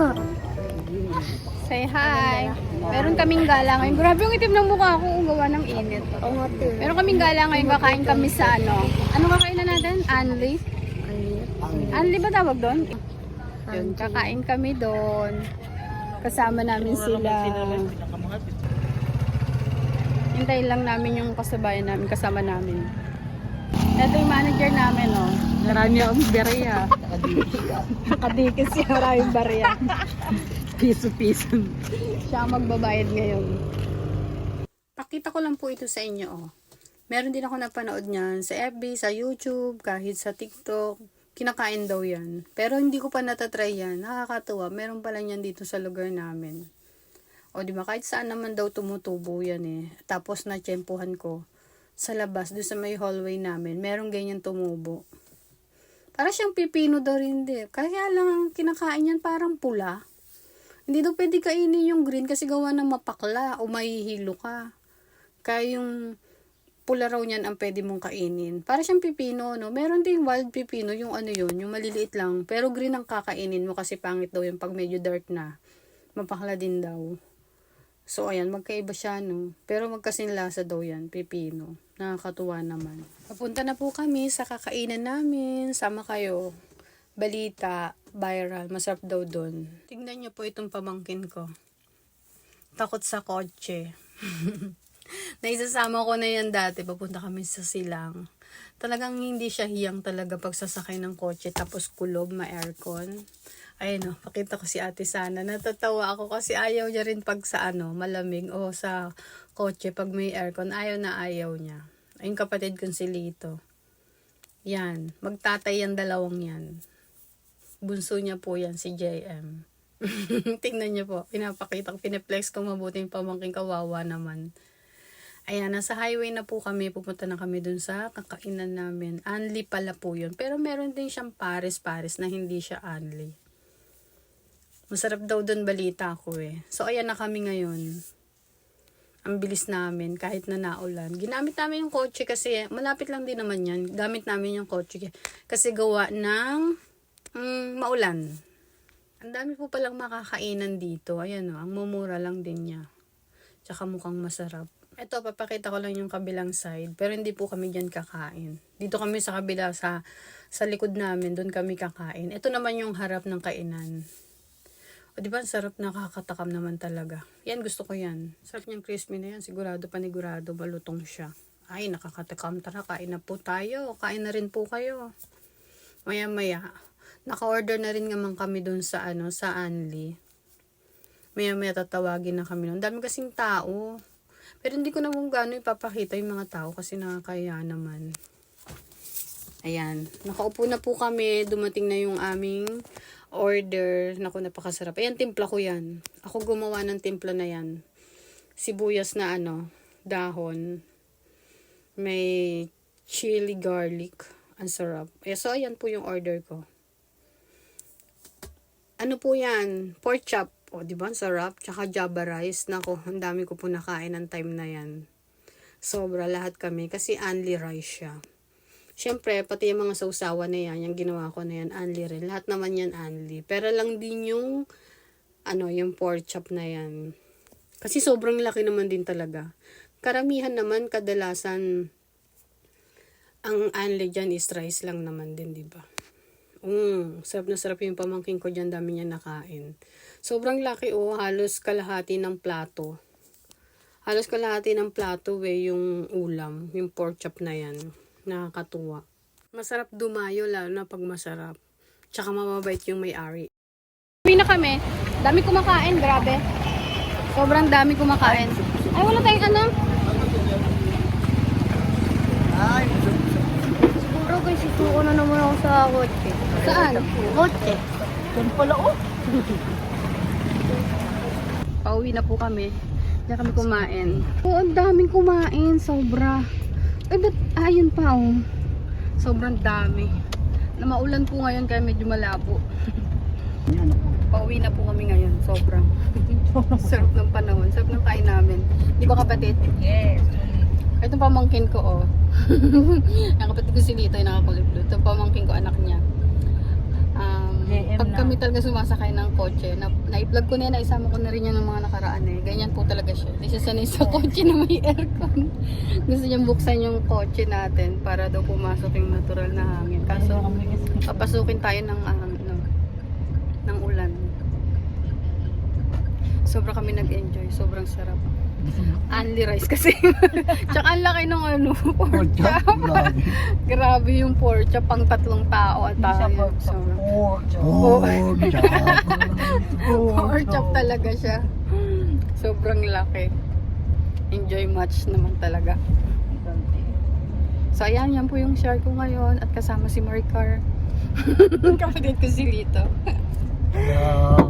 Say hi. Meron kaming gala ngayon. Grabe yung itim ng mukha ko kung gawa ng init. Meron kaming gala ngayon. Kakain kami sa ano. Ano kakain na natin? Anli? Anli ba tawag doon? Yun, kakain kami doon. Kasama namin sila. Hintayin lang namin yung kasabayan namin, kasama namin. Ito yung manager namin, oh. Marami akong berya. Nakadikis siya, maraming barya. Piso-piso. Siya ang magbabayad ngayon. Pakita ko lang po ito sa inyo, oh. Meron din ako napanood niyan sa FB, sa YouTube, kahit sa TikTok. Kinakain daw yan. Pero hindi ko pa natatry yan. Nakakatuwa. Meron pala yan dito sa lugar namin. O di ba kahit saan naman daw tumutubo yan eh. Tapos na ko sa labas, doon sa may hallway namin, merong ganyan tumubo. Para siyang pipino daw rin din. Kaya lang ang kinakain yan parang pula. Hindi daw pwede kainin yung green kasi gawa ng mapakla o mahihilo ka. Kaya yung pula raw niyan ang pwede mong kainin. Para siyang pipino, no? Meron ding wild pipino, yung ano yun, yung maliliit lang. Pero green ang kakainin mo kasi pangit daw yung pag medyo dark na. Mapakla din daw. So, ayan, magkaiba siya, no? Pero magkasinlasa daw yan, pipino. Nakakatuwa naman. Papunta na po kami sa kakainan namin. Sama kayo. Balita, viral, masarap daw doon. Tingnan niyo po itong pamangkin ko. Takot sa kotse. Naisasama ko na yan dati. Papunta kami sa silang. Talagang hindi siya hiyang talaga pagsasakay ng kotse. Tapos kulob, ma-aircon. Ayun o, pakita ko si ate sana. Natatawa ako kasi ayaw niya rin pag sa ano, malamig o sa kotse pag may aircon. Ayaw na ayaw niya. Ayun kapatid kong si Lito. Yan, magtatay yan dalawang yan. Bunso niya po yan, si JM. Tingnan niyo po, pinapakita ko, pinaplex ko mabuti yung pamangking kawawa naman. Ayan, nasa highway na po kami, pupunta na kami dun sa kakainan namin. Anli pala po yun. Pero meron din siyang pares-pares na hindi siya anli. Masarap daw dun balita ko eh. So ayan na kami ngayon. Ang bilis namin kahit na naulan. Ginamit namin yung kotse kasi malapit lang din naman yan. Gamit namin yung kotse kasi gawa ng mm, maulan. Ang dami po palang makakainan dito. Ayan o, ang mumura lang din niya. Tsaka mukhang masarap. Ito, papakita ko lang yung kabilang side. Pero hindi po kami dyan kakain. Dito kami sa kabila, sa, sa likod namin, doon kami kakain. Ito naman yung harap ng kainan. O, di ba, ang sarap nakakatakam naman talaga. Yan, gusto ko yan. Sarap niyang crispy na yan. Sigurado, panigurado, balutong siya. Ay, nakakatakam. Tara, kain na po tayo. Kain na rin po kayo. Maya-maya. Naka-order na rin naman kami dun sa, ano, sa Anli. Maya-maya tatawagin na kami nun. Dami kasing tao. Pero hindi ko na kung gaano ipapakita yung mga tao kasi nakakaya naman. Ayan. Nakaupo na po kami. Dumating na yung aming order. Naku, napakasarap. Ayan, timpla ko yan. Ako gumawa ng timpla na yan. Sibuyas na ano, dahon. May chili garlic. Ang sarap. Eh, so, ayan po yung order ko. Ano po yan? Pork chop. O, di ba? Ang sarap. Tsaka java rice. Nako, ang dami ko po nakain ng time na yan. Sobra lahat kami. Kasi only rice siya. Siyempre, pati yung mga sausawa na yan, yung ginawa ko na yan, anli rin. Lahat naman yan anli. Pero lang din yung, ano, yung pork chop na yan. Kasi sobrang laki naman din talaga. Karamihan naman, kadalasan, ang anli dyan is rice lang naman din, di ba? Mm, sarap na sarap yung pamangking ko dyan, dami niya nakain. Sobrang laki oh, halos kalahati ng plato. Halos kalahati ng plato eh, yung ulam, yung pork chop na yan. Nakakatuwa. Masarap dumayo, lalo na pag masarap. Tsaka mababait yung may-ari. Uwi na kami. Dami kumakain, grabe. Sobrang dami kumakain. Ay, wala tayong ano? Siguro guys, isuko na naman ako sa kotse. Saan? Kotse. Doon pala oh. Pauwi na po kami. Diyan kami kumain. Oo, ang daming kumain. Sobra. Ay, ba't ayun pa oh. Sobrang dami. Na maulan po ngayon kaya medyo malabo. Pauwi na po kami ngayon. Sobrang. Sarap ng panahon. Sarap ng kain namin. Di ba kapatid? Yes. Ito pamangkin ko oh. ang kapatid ko si Lito ay nakakuliblo. Ito pamangkin ko anak niya. JM Pag na. kami talaga sumasakay ng kotse, na, na-vlog ko na yan, naisama ko na rin yan ng mga nakaraan eh. Ganyan po talaga siya. Hindi siya sanay sa kotse na may aircon. Gusto niyang buksan yung kotse natin para daw pumasok yung natural na hangin. Kaso, papasukin tayo ng, ah, ano, ng ulan. Sobra kami nag-enjoy. Sobrang sarap. Only rice kasi. Tsaka ang laki ng ano, pork chop. Grabe yung pork chop. Pang tatlong tao at tayo. Sobrang Oh, Pork chop talaga siya. Sobrang laki. Enjoy much naman talaga. So ayan, yan po yung share ko ngayon at kasama si Maricar. Kapatid ko si Lito. Yun?